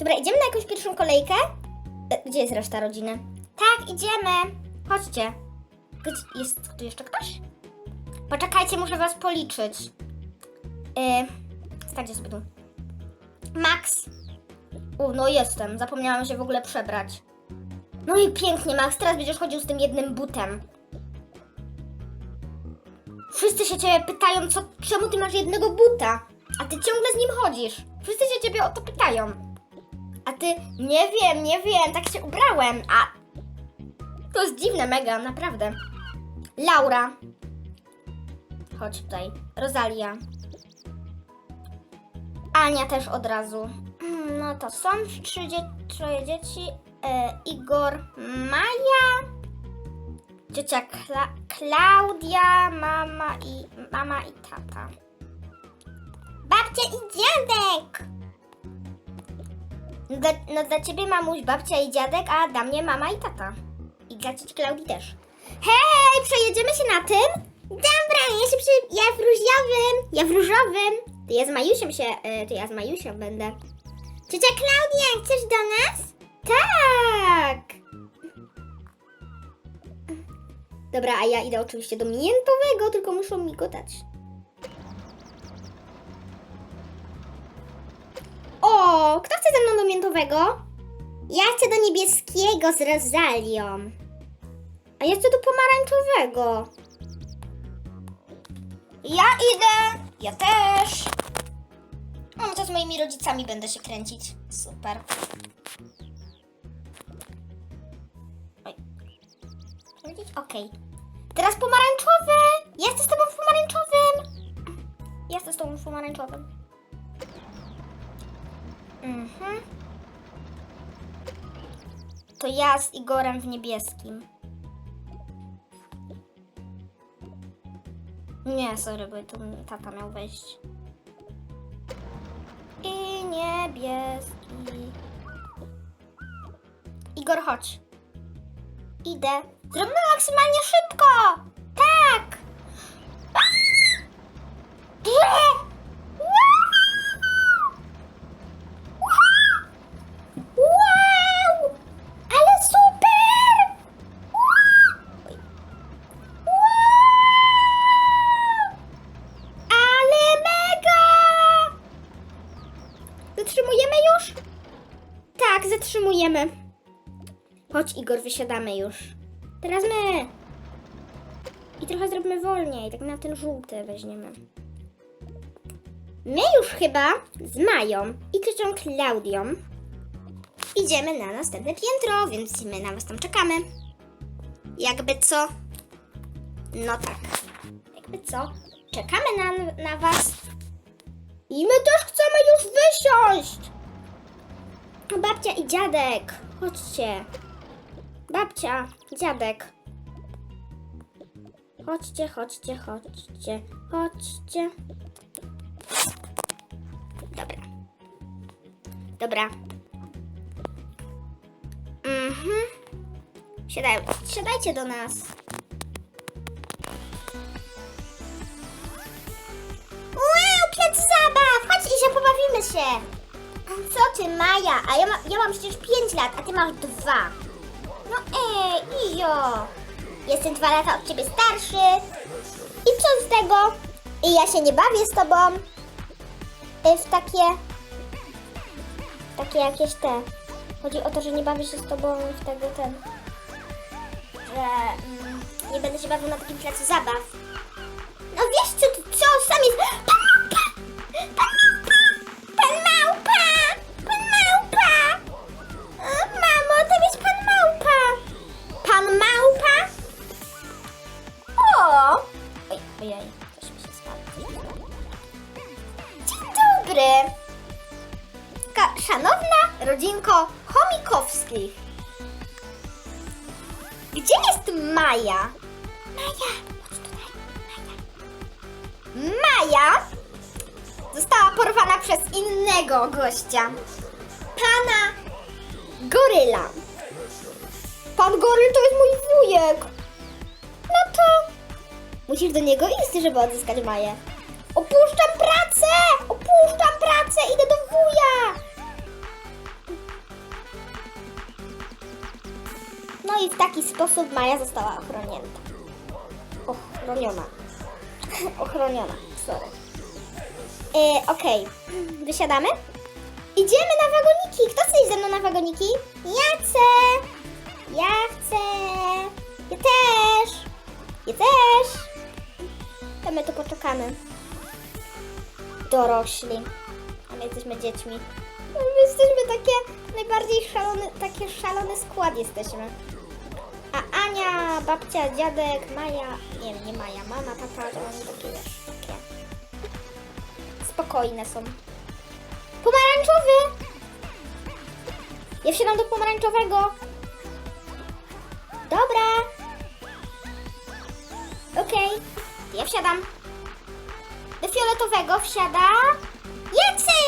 Dobra, idziemy na jakąś pierwszą kolejkę? E, Gdzie jest reszta rodziny? Tak, idziemy. Chodźcie. Gdzie, jest tu jeszcze ktoś? Poczekajcie, muszę was policzyć. Yy, stańcie sobie tu. Max. U, no jestem. Zapomniałam się w ogóle przebrać. No i pięknie, Max. Teraz będziesz chodził z tym jednym butem. Wszyscy się ciebie pytają, co, czemu ty masz jednego buta, a ty ciągle z nim chodzisz. Wszyscy się ciebie o to pytają. A ty, nie wiem, nie wiem, tak się ubrałem, a to jest dziwne mega, naprawdę. Laura. Chodź tutaj. Rosalia. Ania też od razu. Mm, No to są trzy dzie- troje dzieci. E, Igor, Maja, ciocia Kla- Klaudia, mama i mama i tata. Babcia i dziadek! No dla, no dla ciebie mamuś, babcia i dziadek, a dla mnie mama i tata. I dla cioci Klaudii też. Hej, przejedziemy się na tym? Dobra, ja się przy... ja w różowym, ja w różowym. To ja z Majusiem się, y, to ja z Majusiem będę. Ciocia Klaudia, chcesz do nas? Tak! Dobra, a ja idę oczywiście do miętowego, tylko muszą mi go dać. Kto chce ze mną do miętowego? Ja chcę do niebieskiego z Rozalią. A ja chcę do pomarańczowego. Ja idę. Ja też. No to z moimi rodzicami będę się kręcić. Super. Okej. Teraz pomarańczowy. Ja chcę z tobą w pomarańczowym. Ja z tobą w pomarańczowym. Mhm. To ja z Igorem w niebieskim. Nie, sorry, bo tu tata miał wejść. I niebieski. Igor, chodź. Idę. Zróbmy maksymalnie szybko! Zatrzymujemy już? Tak, zatrzymujemy. Chodź Igor, wysiadamy już. Teraz my. I trochę zrobimy wolniej, tak na ten żółty weźmiemy. My już chyba z Mają i ciocią Klaudią idziemy na następne piętro, więc my na was tam czekamy. Jakby co? No tak. Jakby co? Czekamy na, na was. I my też chcemy wysiąść. Babcia i dziadek. Chodźcie. Babcia, dziadek. Chodźcie, chodźcie, chodźcie, chodźcie. Dobra. Dobra. Mhm. Siadaj, siadajcie do nas. Się. Co ty, Maja? A ja, ma, ja mam przecież 5 lat, a ty masz 2. No ej, Ijo. Jestem 2 lata od ciebie starszy. I co z tego? I ja się nie bawię z tobą y, w takie... Takie jakieś te... Chodzi o to, że nie bawię się z tobą w tego ten... Że mm, nie będę się bawił na takim placu zabaw. Gdzie jest Maja? Maja, chodź tutaj. Maja. Maja została porwana przez innego gościa. Pana Goryla. Pan Goryl to jest mój wujek. No to musisz do niego iść, żeby odzyskać Maję. Opuszczam pracę! Opuszczam pracę! Idę do wuja! No i w taki sposób Maja została ochronięta. Ochroniona. Ochroniona, sorry. Yy, Okej, wysiadamy? Idziemy na wagoniki. Kto chce iść ze mną na wagoniki? Ja chcę. Ja chcę. Ja też. Ja też. To my tu poczekamy. Dorośli. A my jesteśmy dziećmi. My jesteśmy takie najbardziej szalony, takie szalony skład jesteśmy. Ania, babcia, dziadek, Maja, nie nie Maja, mama, tata, to oni takie wiesz, takie spokojne są. Pomarańczowy! Ja wsiadam do pomarańczowego. Dobra. Okej, ja wsiadam. Do fioletowego wsiada Jecy!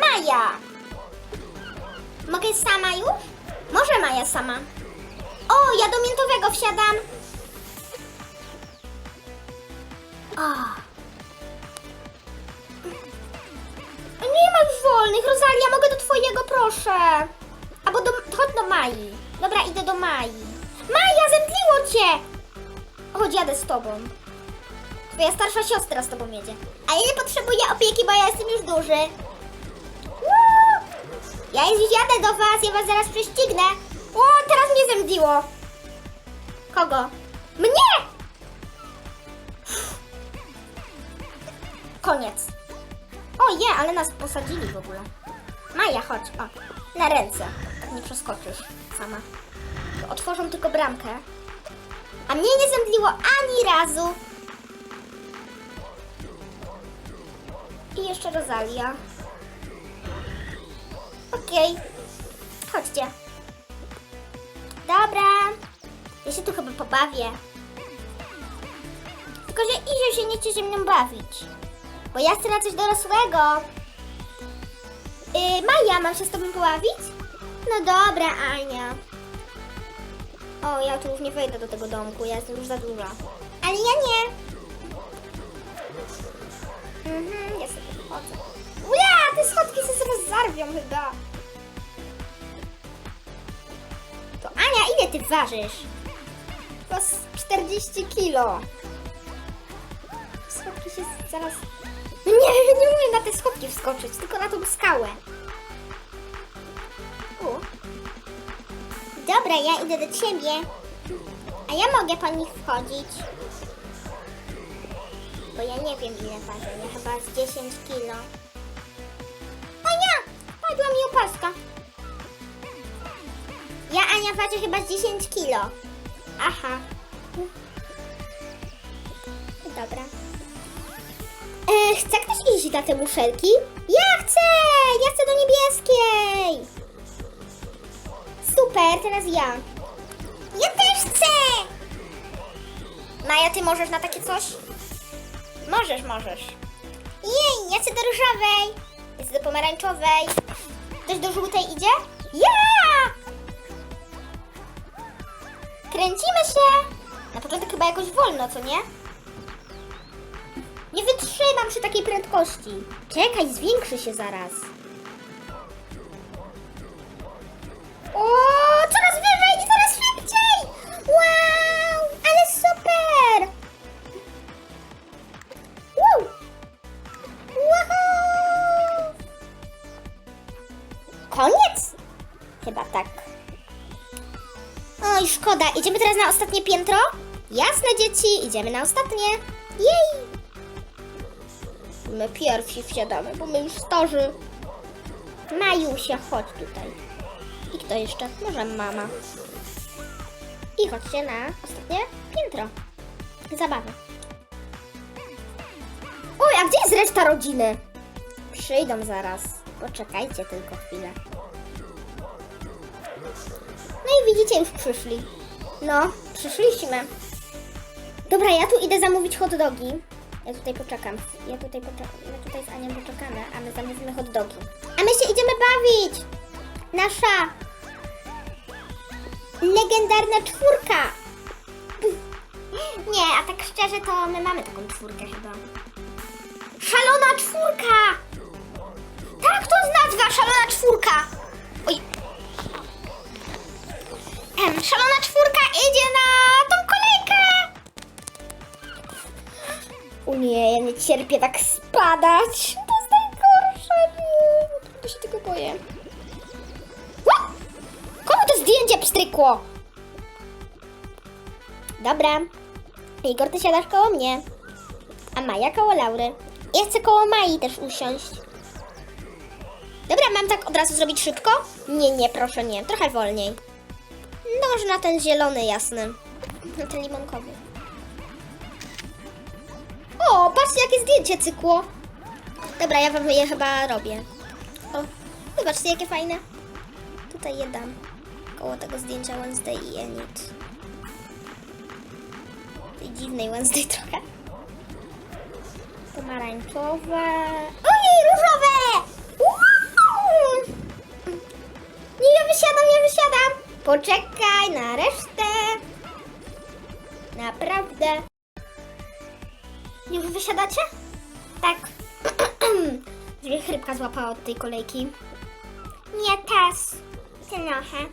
Maja! Mogę sama już? Może Maja sama. O, ja do miętowego wsiadam. O. Nie ma już wolnych, Rosalia, mogę do twojego, proszę. Albo do, chodź do Mai. Dobra, idę do Mai. Maja, zemdliło cię! Chodź, jadę z tobą. Twoja starsza siostra z tobą jedzie. A ja nie potrzebuję opieki, bo ja jestem już duży. Ja już jadę do was, ja was zaraz prześcignę. O, teraz mnie zemdliło. Kogo? Mnie! Koniec. O je, ale nas posadzili w ogóle. Maja, chodź, o, na ręce. Tak nie przeskoczysz sama. Otworzą tylko bramkę. A mnie nie zemdliło ani razu. I jeszcze Rosalia. Okej. Chodźcie. Dobra. Ja się tu chyba pobawię. Tylko, że Izio się nie chce ze mną bawić. Bo ja chcę na coś dorosłego. Yy, Maja, mam się z tobą pobawić? No dobra, Ania. O, ja tu już nie wejdę do tego domku, ja jestem już za duża. Ale ja nie. Mhm, ja sobie chodzę. Ua, te schodki się sobie zarwią chyba. Ile ty ważysz? To z 40 kilo. Schodki się zaraz... No nie, nie umiem na te schodki wskoczyć, tylko na tą skałę. U. Dobra, ja idę do ciebie. A ja mogę po nich wchodzić. Bo ja nie wiem ile ważę, ja chyba z 10 kilo. Ania! Padła mi opaska. Ania ważę chyba z 10 kilo. Aha. Dobra. E, chce ktoś iść na te muszelki? Ja chcę! Ja chcę do niebieskiej! Super, teraz ja. Ja też chcę! Maja, ty możesz na takie coś? Możesz, możesz. Jej, ja chcę do różowej. Chcę do pomarańczowej. Ktoś do żółtej idzie? Ja! Kręcimy się! Na początek chyba jakoś wolno, co nie? Nie wytrzymam przy takiej prędkości. Czekaj, zwiększy się zaraz. O, Idziemy teraz na ostatnie piętro? Jasne, dzieci, idziemy na ostatnie. Jej! My pierwsi wsiadamy, bo my już starzy. Majusia, chodź tutaj. I kto jeszcze? Może mama. I chodźcie na ostatnie piętro. Zabawy. Oj, a gdzie jest reszta rodziny? Przyjdą zaraz. Poczekajcie tylko chwilę. No i widzicie, już przyszli. No, przyszliśmy. Dobra, ja tu idę zamówić hot dogi. Ja tutaj poczekam. Ja tutaj poczekam. Ja tutaj z Anią poczekamy, a my zamówimy hot dogi. A my się idziemy bawić! Nasza legendarna czwórka! Nie, a tak szczerze to my mamy taką czwórkę chyba. Szalona czwórka! Tak, to jest nazwa, szalona czwórka! Oj. Szalona czwórka idzie na tą kolejkę! U nie, ja nie cierpię tak spadać. To jest najgorsze. Nie, to się tylko boję. Komu to zdjęcie pstrykło? Dobra. Igor, ty siadasz koło mnie. A Maja koło Laury. Ja chcę koło Mai też usiąść. Dobra, mam tak od razu zrobić szybko? Nie, nie, proszę, nie. Trochę wolniej. No może na ten zielony jasny. Na ten limonkowy. O, patrzcie jakie zdjęcie cykło. Dobra, ja wam je chyba robię. O, zobaczcie jakie fajne. Tutaj je dam. Koło tego zdjęcia Wednesday i Enid. Tej dziwnej Wednesday trochę. Pomarańczowe. Ojej, różowe! Poczekaj na resztę. Naprawdę. Już wysiadacie? Tak. Żeby chrypka złapała od tej kolejki. Nie też. Trochę.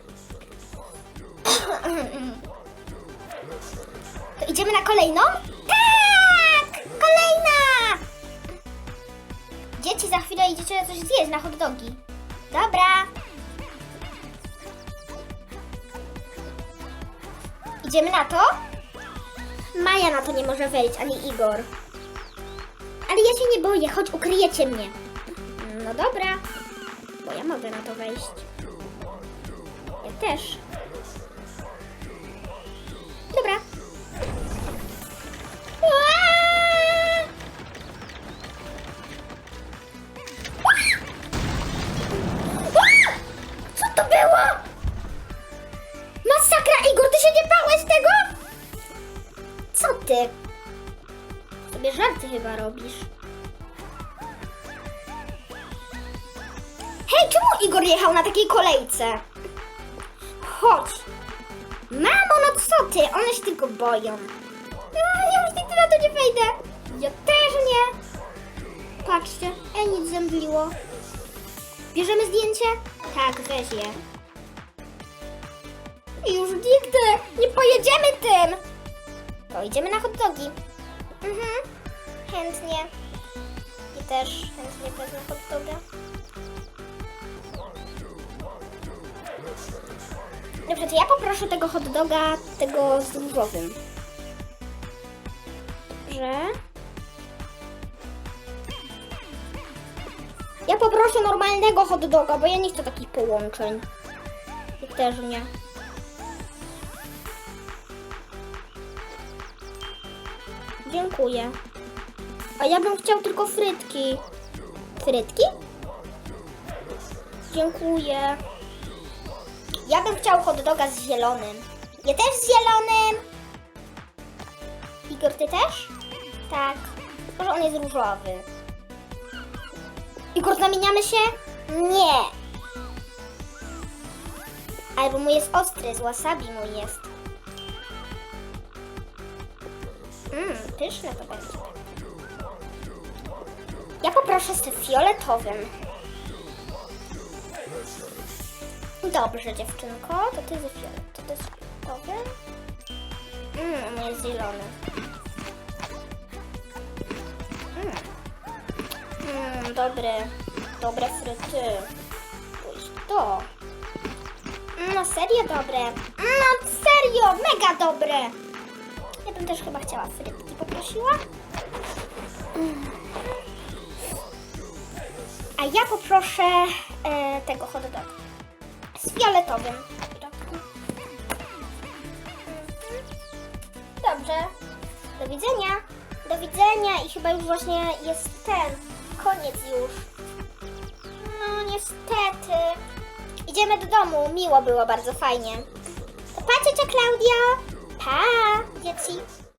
To idziemy na kolejną? Tak! Kolejna! Dzieci, za chwilę idziecie coś zjeść na hot dogi. Dobra. Idziemy na to? Maja na to nie może wejść, ani Igor. Ale ja się nie boję, choć ukryjecie mnie. No dobra, bo ja mogę na to wejść. Ja też. Kolejce? Chodź. Mamo, no co ty? One się tylko boją. No, ja już nigdy na to nie wejdę. Ja też nie. Patrzcie, e nic zemdliło. Bierzemy zdjęcie? Tak, weź je. Już nigdy nie pojedziemy tym. To idziemy na hot dogi. Mhm, chętnie. I też chętnie wezmę hot doga. Dobrze, to ja poproszę tego hot doga, tego z różowym. Dobrze. Ja poproszę normalnego hot doga, bo ja nie chcę takich połączeń. I też nie. Dziękuję. A ja bym chciał tylko frytki. Frytki? Dziękuję. Ja bym chciał hot doga z zielonym. Ja też z zielonym. Igor, ty też? Tak. Tylko, że on jest różowy. Igor, zamieniamy się? Nie. Albo mój jest ostry, z wasabi mój jest. Mmm, pyszne to będzie. Ja poproszę z tym fioletowym. Dobrze, dziewczynko, to ty ze fiolet. To ty jest fioletowy. Mmm, jest zielony. Mmm, mm, dobre, dobre fryty. Pójść to. No serio dobre. No serio, mega dobre. Ja bym też chyba chciała frytki poprosiła. Mm. A ja poproszę e, tego hot doga z fioletowym. Dobrze. Do widzenia. Do widzenia i chyba już właśnie jest ten. Koniec już. No niestety. Idziemy do domu. Miło było, bardzo fajnie. To pa, ciocia Klaudia. Pa, dzieci.